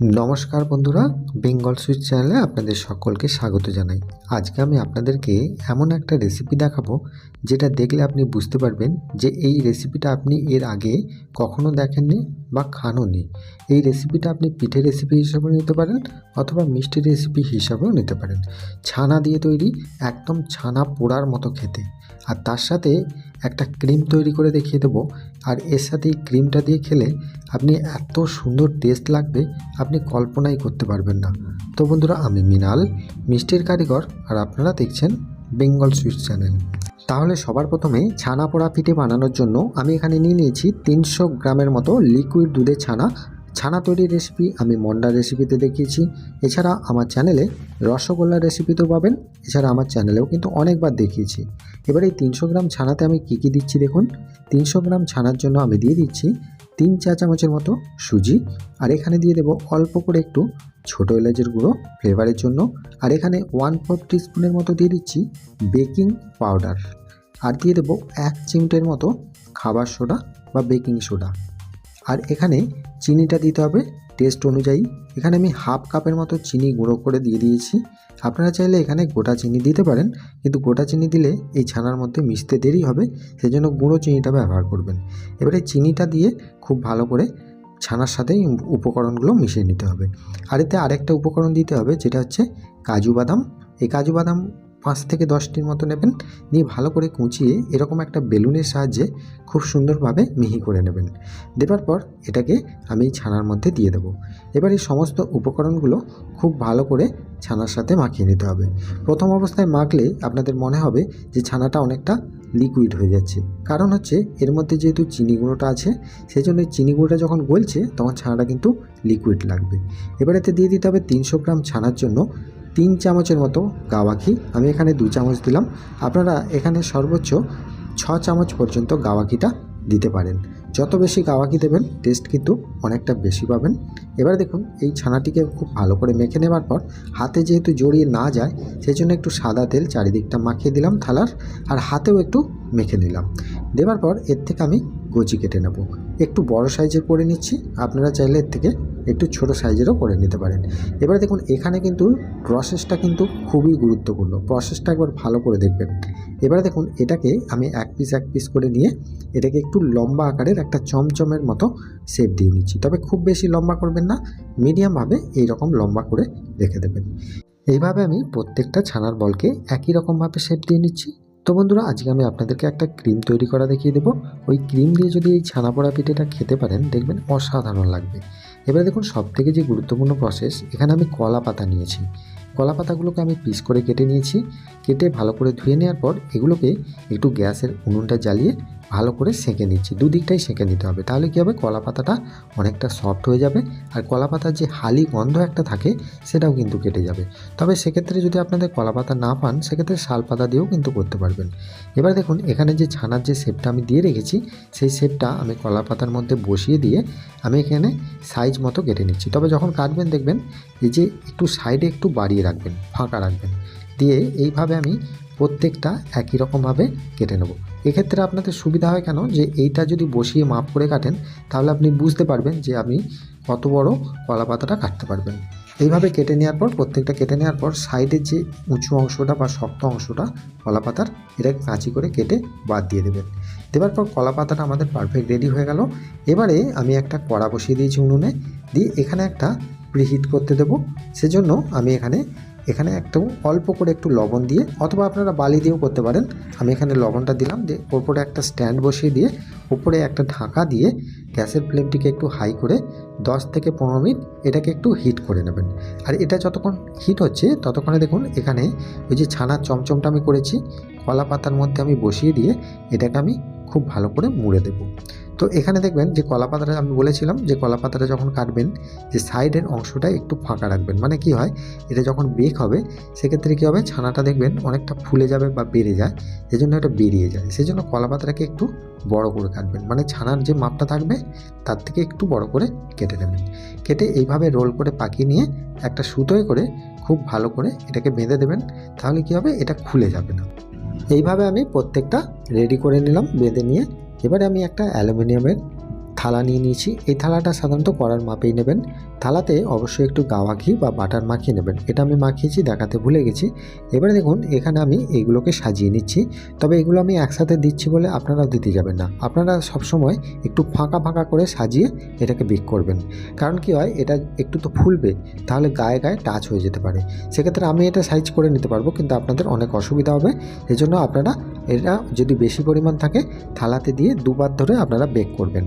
নমস্কার বন্ধুরা, বেঙ্গল সুইট চ্যানেলে আপনাদের সকলকে স্বাগত জানাই। আজকে আমি আপনাদেরকে এমন একটা রেসিপি দেখাবো, যেটা দেখলে আপনি বুঝতে পারবেন যে এই রেসিপিটা আপনি এর আগে কখনো দেখেননি। বা খানওনি। এই রেসিপিটা আপনি পিঠে রেসিপি হিসাবেও নিতে পারেন অথবা মিষ্টি রেসিপি হিসাবেও নিতে পারেন। ছানা দিয়ে তৈরি একদম ছানা পোড়ার মতো খেতে। আর তার সাথে একটা ক্রিম তৈরি করে দেখিয়ে দেবো। আর এর সাথে এই ক্রিমটা দিয়ে খেলে আপনি এত সুন্দর টেস্ট লাগবে, আপনি কল্পনাই করতে পারবেন না। তো বন্ধুরা, আমি মিনাল, মিষ্টির কারিগর, আর আপনারা দেখছেন বেঙ্গল সুইট চ্যানেল। তাহলে সবার প্রথমে ছানা পোড়া পিঠে বানানোর জন্য আমি এখানে নিয়ে নিয়েছি তিনশো গ্রামের মতো লিকুইড দুধের ছানা। ছানা তৈরির রেসিপি আমি মন্ডা রেসিপিতে দেখিয়েছি। এছাড়া আমার চ্যানেলে রসগোল্লা রেসিপিতেও পাবেন। এছাড়া আমার চ্যানেলেও কিন্তু অনেকবার দেখিয়েছি। এবার এই তিনশো গ্রাম ছানাতে আমি কী কী দিচ্ছি দেখুন। তিনশো গ্রাম ছানার জন্য আমি দিয়ে দিচ্ছি তিন চা চামচের মতো সুজি। আর এখানে দিয়ে দেবো অল্প করে একটু ছোটো এলাচের গুঁড়ো ফ্লেভারের জন্য। আর এখানে ওয়ান ফোর স্পুনের মতো দিয়ে দিচ্ছি বেকিং পাউডার আর দিয়ে দেবো এক চিমটের মতো খাবার সোডা বা বেকিং সোডা। আর এখানে চিনিটা দিতে হবে টেস্ট অনুযায়ী। এখানে আমি হাফ কাপের মতো চিনি গুঁড়ো করে দিয়ে দিয়েছি। আপনারা চাইলে এখানে গোটা চিনি দিতে পারেন, কিন্তু গোটা চিনি দিলে এই ছানার মধ্যে মিশতে দেরি হবে সেই জন্য গুঁড়ো চিনিটা ব্যবহার করবেন। এবারে চিনিটা দিয়ে খুব ভালো করে ছানার সাথে উপকরণগুলো মিশিয়ে নিতে হবে। আর এতে আরেকটা উপকরণ দিতে হবে, যেটা হচ্ছে কাজু বাদাম। এই কাজু বাদাম পাঁচ থেকে দশটির মতো নেবেন। নিয়ে ভালো করে কুচিয়ে এরকম একটা বেলুনের সাহায্যে খুব সুন্দরভাবে মিহি করে নেবেন। দেবার পর এটাকে আমি ছানার মধ্যে দিয়ে দেবো। এবার এই সমস্ত উপকরণগুলো খুব ভালো করে ছানার সাথে মাখিয়ে নিতে হবে। প্রথম অবস্থায় মাখলে আপনাদের মনে হবে যে ছানাটা অনেকটা লিকুইড হয়ে যাচ্ছে। কারণ হচ্ছে এর মধ্যে যেহেতু চিনি গুঁড়োটা আছে সেই জন্য চিনি গুঁড়োটা যখন গলছে, তখন ছানাটা কিন্তু লিকুইড লাগবে। এবার এতে দিয়ে দিতে হবে তিনশো গ্রাম ছানার জন্য তিন চামচের মতো গাওয়া ঘি আমি এখানে দু চামচ দিলাম। আপনারা এখানে সর্বোচ্চ ছ চামচ পর্যন্ত গাওয়া ঘিটা দিতে পারেন। যত বেশি গাওয়া ঘি দেবেন টেস্ট কিন্তু অনেকটা বেশি পাবেন। এবার দেখুন, এই ছানাটিকে খুব ভালো করে মেখে নেবার পর হাতে যেহেতু জড়িয়ে না যায় সেই জন্য একটু সাদা তেল চারিদিকটা মাখিয়ে দিলাম থালার, আর হাতেও একটু মেখে নিলাম। দেওয়ার পর এর থেকে আমি গজি কেটে নেব। একটু বড় সাইজের করে নিচ্ছি। আপনারা চাইলে এর থেকে একটু ছোট সাইজেরও করে নিতে পারেন। এবারে দেখুন, এখানে কিন্তু প্রসেসটা কিন্তু খুবই গুরুত্বপূর্ণ। প্রসেসটা একবার ভালো করে দেখবেন। এবারে দেখুন, এটাকে আমি এক পিস এক পিস করে নিয়ে এটাকে একটু লম্বা আকারের একটা চমচমের মতো শেপ দিয়ে নিচ্ছি। তবে খুব বেশি লম্বা করবেন না মিডিয়ামভাবে এই রকম লম্বা করে রেখে দেবেন। এইভাবে আমি প্রত্যেকটা ছানার বলকে একই রকমভাবে শেপ দিয়ে নিচ্ছি। তো বন্ধুরা, আজকে আমি আপনাদেরকে একটা ক্রিম তৈরি করা দেখিয়ে দেবো। ওই ক্রিম দিয়ে যদি এই ছানা পোড়া পিঠেটা খেতে পারেন, দেখবেন অসাধারণ লাগবে। এবারে দেখুন, সবথেকে যে গুরুত্বপূর্ণ প্রসেস এখানে আমি কলা পাতা নিয়েছি। কলা পাতাগুলোকে আমি পিস করে কেটে নিয়েছি। কেটে ভালো করে ধুয়ে নেওয়ার পর এগুলোকে একটু গ্যাসের উনুনটা জ্বালিয়ে ভালো করে সেঁকে নিচ্ছি। দুদিকটাই সেঁকে নিতে হবে। তাহলে কী হবে? কলা পাতাটা অনেকটা সফট হয়ে যাবে আর কলা পাতার যে হালি গন্ধ একটা থাকে সেটাও কিন্তু কেটে যাবে। তবে সেক্ষেত্রে যদি আপনাদের কলা পাতা না পান, সেক্ষেত্রে শাল পাতা দিয়েও কিন্তু করতে পারবেন। এবার দেখুন, এখানে যে ছানার যে শেপটা আমি দিয়ে রেখেছি, সেই শেপটা আমি কলা পাতার মধ্যে বসিয়ে দিয়ে আমি এখানে সাইজ মতো কেটে নিচ্ছি। তবে যখন কাটবেন, দেখবেন এই যে একটু সাইডে একটু বাড়িয়ে রাখবেন, ফাঁকা রাখবেন। দিয়ে এইভাবে আমি প্রত্যেকটা একই রকমভাবে কেটে নেব। এক্ষেত্রে আপনাদের সুবিধা হয় কেন? যে এইটা যদি বসিয়ে মাপ করে কাটেন, তাহলে আপনি বুঝতে পারবেন যে আপনি কত বড় কলা পাতাটা কাটতে পারবেন। এইভাবে কেটে নেওয়ার পর, প্রত্যেকটা কেটে নেওয়ার পর, সাইডের যে উঁচু অংশটা বা শক্ত অংশটা কলা পাতার এটাকে কাঁচি করে কেটে বাদ দিয়ে দেবেন। দেওয়ার পর কলা পাতাটা আমাদের পারফেক্ট রেডি হয়ে গেল। এবারে আমি একটা কড়া বসিয়ে দিয়েছি উনুনে। দিয়ে এখানে একটা প্রিহিট করতে দেবো। সেজন্য আমি এখানে এখানে একটু অল্প করে একটু লবণ দিয়ে, অথবা আপনারা বালি দিয়েও করতে পারেন। আমি এখানে লবণটা দিলাম দিয়ে ওপরে একটা স্ট্যান্ড বসিয়ে দিয়ে উপরে একটা ঢাকা দিয়ে গ্যাসের ফ্লেমটিকে একটু হাই করে 10 থেকে পনেরো মিনিট এটাকে একটু হিট করে নেবেন। আর এটা যতক্ষণ হিট হচ্ছে, ততক্ষণে দেখুন এখানে ওই যে ছানার চমচমটা আমি করেছি কলা পাতার মধ্যে আমি বসিয়ে দিয়ে এটাকে আমি খুব ভালো করে মুড়ে দেবো। তো এখানে দেখবেন যে কলা পাতাটা আমি বলেছিলাম যে কলা পাতাটা যখন কাটবেন, যে সাইডের অংশটা একটু ফাঁকা রাখবেন। মানে কি হয়? এটা যখন বেক হবে, সেক্ষেত্রে কী হবে? ছানাটা দেখবেন অনেকটা ফুলে যাবে বা বেড়ে যায়, সেজন্য এটা বেরিয়ে যায়। সেজন্য কলা পাতাটাকে একটু বড় করে কাটবেন। মানে ছানার যে মাপটা থাকবে, তার থেকে একটু বড় করে কেটে নেবেন। কেটে এইভাবে রোল করে পাকিয়ে নিয়ে একটা সুতোয় করে খুব ভালো করে এটাকে বেঁধে দেবেন, তাহলে কী হবে? এটা খুলে যাবে না। এইভাবে আমি প্রত্যেকটা রেডি করে নিলাম, বেঁধে নিয়ে এবারে আমি একটা অ্যালুমিনিয়ামের থালা নিয়ে নিয়েছি। এই থালাটা সাধারণত কড়ার মাপেই নেবেন। থালাতে অবশ্যই একটু গাওয়া ঘি বা বাটার মাখিয়ে নেবেন। এটা আমি মাখিয়েছি, দেখাতে ভুলে গেছি। এবারে দেখুন, এখানে আমি এইগুলোকে সাজিয়ে নিচ্ছি। তবে এগুলো আমি একসাথে দিচ্ছি বলে আপনারাও দিতে যাবেন না। আপনারা সবসময় একটু ফাঁকা ফাঁকা করে সাজিয়ে এটাকে বেক করবেন। কারণ কি হয়, এটা একটু তো ফুলবে, তাহলে গায়ে গায়ে টাচ হয়ে যেতে পারে। সেক্ষেত্রে আমি এটা সাইজ করে নিতে পারব, কিন্তু আপনাদের অনেক অসুবিধা হবে। এই জন্য আপনারা এটা যদি বেশি পরিমাণ থাকে, থালাতে দিয়ে দুবার ধরে আপনারা বেক করবেন।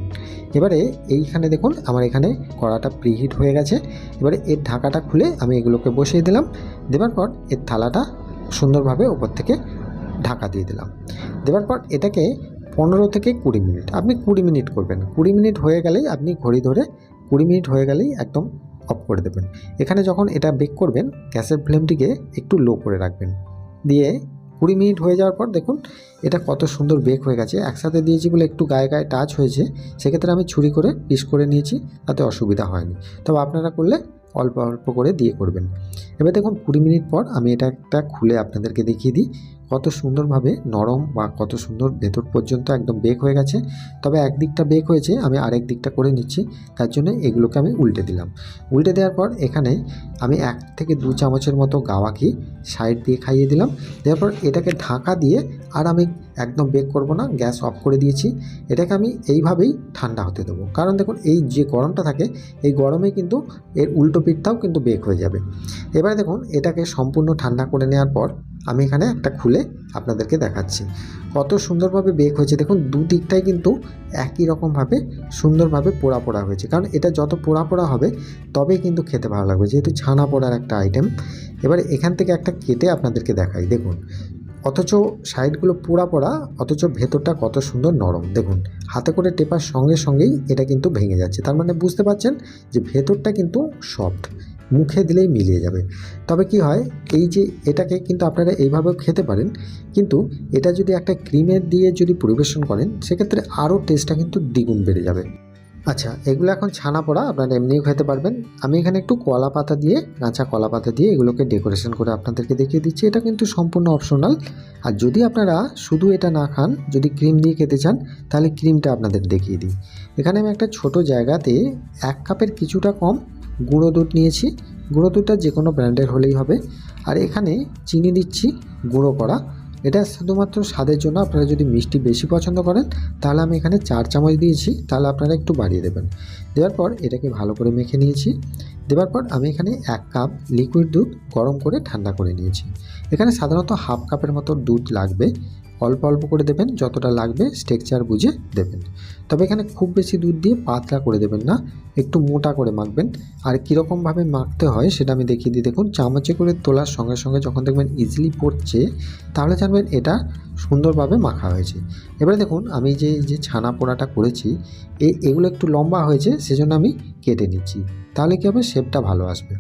এবারে এইখানে দেখুন, আমার এখানে কড়াটা প্রিহিট হয়ে গেছে। এবারে এর ঢাকাটা খুলে আমি এগুলোকে বসিয়ে দিলাম। দেওয়ার পর এর থালাটা সুন্দরভাবে ওপর থেকে ঢাকা দিয়ে দিলাম। দেওয়ার পর এটাকে পনেরো থেকে কুড়ি মিনিট, আপনি কুড়ি মিনিট করবেন। কুড়ি মিনিট হয়ে গেলেই আপনি ঘড়ি ধরে কুড়ি মিনিট হয়ে গেলেই একদম অফ করে দেবেন। এখানে যখন এটা বেক করবেন, গ্যাসের ফ্লেমটিকে একটু লো করে রাখবেন। দিয়ে কুড়ি মিনিট হয়ে যাওয়ার পর দেখুন, এটা কত সুন্দর বেক হয়ে গেছে। একসাথে দিয়েছি বলে একটু গায়ে গায়ে টাচ হয়েছে, সেক্ষেত্রে আমি ছুরি করে পিস করে নিয়েছি, তাতে অসুবিধা হয়নি। তবে আপনারা করলে অল্প অল্প করে দিয়ে করবেন। এবার দেখুন, কুড়ি মিনিট পর আমি এটা একটা খুলে আপনাদেরকে দেখিয়ে দিই। কত সুন্দরভাবে নরম বা কত সুন্দর ভেতর পর্যন্ত একদম বেক হয়ে গেছে। তবে একদিকটা বেক হয়েছে, আমি আরেক দিকটা করে নিচ্ছি, তার জন্য এগুলোকে আমি উল্টে দিলাম। উল্টে দেওয়ার পর এখানে আমি এক থেকে দু চামচের মতো গাওয়া সাইড দিয়ে খাইয়ে দিলাম। দেওয়ার পর এটাকে ঢাকা দিয়ে আর আমি একদম বেক করব না, গ্যাস অফ করে দিয়েছি। এটাকে আমি এইভাবেই ঠান্ডা হতে দেবো। কারণ দেখুন, এই যে গরমটা থাকে, এই গরমে কিন্তু এর উল্টো পিঠটাও কিন্তু বেক হয়ে যাবে। এবারে দেখুন, এটাকে সম্পূর্ণ ঠান্ডা করে নেওয়ার পর আমি এখানে একটা খুলে আপনাদেরকে দেখাচ্ছি। কত সুন্দরভাবে বেক হয়েছে। দেখুন দুদিকটাই কিন্তু একই রকমভাবে সুন্দরভাবে পোড়া পোড়া হয়েছে। কারণ এটা যত পোড়া পোড়া হবে তবেই কিন্তু খেতে ভালো লাগবে। যেহেতু ছানা পোড়ার একটা আইটেম এবার এখান থেকে একটা কেটে আপনাদেরকে দেখাই। দেখুন, অথচ সাইডগুলো পোড়া পোড়া, অথচ ভেতরটা কত সুন্দর নরম। দেখুন, হাতে করে টেপার সঙ্গে সঙ্গেই এটা কিন্তু ভেঙে যাচ্ছে। তার মানে বুঝতে পারছেন যে ভেতরটা কিন্তু সফট। মুখে দিলেই মিলিয়ে যাবে। তবে কি হয়, এই যে এটাকে কিন্তু আপনারা এইভাবেও খেতে পারেন, কিন্তু এটা যদি একটা ক্রিমের দিয়ে যদি পরিবেশন করেন, সেক্ষেত্রে আরও টেস্টটা কিন্তু দ্বিগুণ বেড়ে যাবে। আচ্ছা এগুলো এখন ছানা পড়া, আপনারা এমনিও খেতে পারবেন। আমি এখানে একটু কলা পাতা দিয়ে, কাঁচা কলা পাতা দিয়ে এগুলোকে ডেকোরেশন করে আপনাদেরকে দেখিয়ে দিচ্ছি। এটা কিন্তু সম্পূর্ণ অপশনাল আর যদি আপনারা শুধু এটা না খান, যদি ক্রিম দিয়ে খেতে চান, তাহলে ক্রিমটা আপনাদের দেখিয়ে দিই। এখানে আমি একটা ছোট জায়গাতে এক কাপের কিছুটা কম গুঁড়ো দুধ নিয়েছি। গুঁড়ো দুধটা যে কোনো ব্র্যান্ডের হলেই হবে। আর এখানে চিনি দিচ্ছি, গুঁড়ো করা। এটা শুধুমাত্র স্বাদের জন্য আপনারা যদি মিষ্টি বেশি পছন্দ করেন, তাহলে আমি এখানে চার চামচ দিয়েছি। তাহলে আপনারা একটু বাড়িয়ে দেবেন। দেওয়ার পর এটাকে ভালো করে মেখে নিয়েছি। দেওয়ার পর আমি এখানে এক কাপ লিকুইড দুধ গরম করে ঠান্ডা করে নিয়েছি। এখানে সাধারণত হাফ কাপের মতো দুধ লাগবে। অল্প অল্প করে দেবেন, যতটা লাগবে স্ট্রেকচার বুঝে দেবেন। তবে এখানে খুব বেশি দুধ দিয়ে পাতলা করে দেবেন না, একটু মোটা করে মাখবেন। আর কীরকমভাবে মাখতে হয় সেটা আমি দেখিয়ে দিই। দেখুন, চামচে করে তোলার সঙ্গে সঙ্গে যখন দেখবেন ইজিলি পড়ছে, তাহলে জানবেন এটা সুন্দরভাবে মাখা হয়েছে। এবারে দেখুন, আমি যে যে ছানা পোড়াটা করেছি, এ, এগুলো একটু লম্বা হয়েছে, সেজন্য আমি কেটে নিচ্ছি। তাহলে কী হবে? শেপটা ভালো আসবে।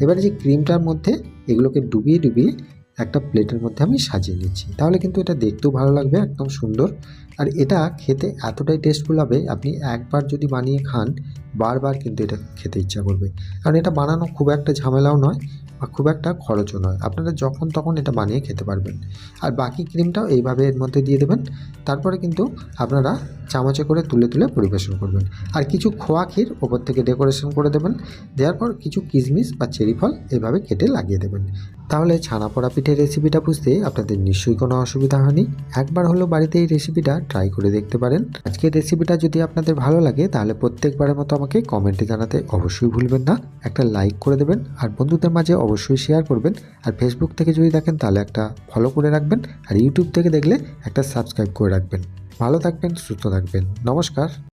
এবারে যে ক্রিমটার মধ্যে এগুলোকে ডুবিয়ে ডুবিয়ে একটা প্লেটের মধ্যে আমি সাজিয়ে নিচ্ছি। তাহলে কিন্তু এটা দেখতেও ভালো লাগবে, একদম সুন্দর। আর এটা খেতে এতটাই টেস্টফুল হবে, আপনি একবার যদি বানিয়ে খান, বারবার কিন্তু এটা খেতে ইচ্ছা করবে। কারণ এটা বানানো খুব একটা ঝামেলাও নয় বা খুব একটা খরচও নয়। আপনারা যখন তখন এটা বানিয়ে খেতে পারবেন। আর বাকি ক্রিমটাও এইভাবে এর মধ্যে দিয়ে দেবেন। তারপরে কিন্তু আপনারা চামচে করে তুলে তুলে পরিবেশন করবেন। আর কিছু খোয়া ক্ষীর ওপর থেকে ডেকোরেশন করে দেবেন। দেওয়ার পর কিছু কিশমিশ বা চেরি ফল এভাবে কেটে লাগিয়ে দেবেন। তাহলে ছানা পোড়া পিঠের রেসিপিটা বুঝতে আপনাদের নিশ্চয়ই কোনো অসুবিধা হয়নি। একবার হলো বাড়িতে এই রেসিপিটা ট্রাই করে দেখতে পারেন। আজকের রেসিপিটা যদি আপনাদের ভালো লাগে, তাহলে প্রত্যেকবারের মতো আমাকে কমেন্টে জানাতে অবশ্যই ভুলবেন না। একটা লাইক করে দেবেন, আর বন্ধুদের মাঝে অবশ্যই শেয়ার করবেন। আর ফেসবুক থেকে যদি দেখেন, তাহলে একটা ফলো করে রাখবেন। আর ইউটিউব থেকে দেখলে একটা সাবস্ক্রাইব করে রাখবেন। ভালো থাকবেন, সুস্থ থাকবেন। নমস্কার।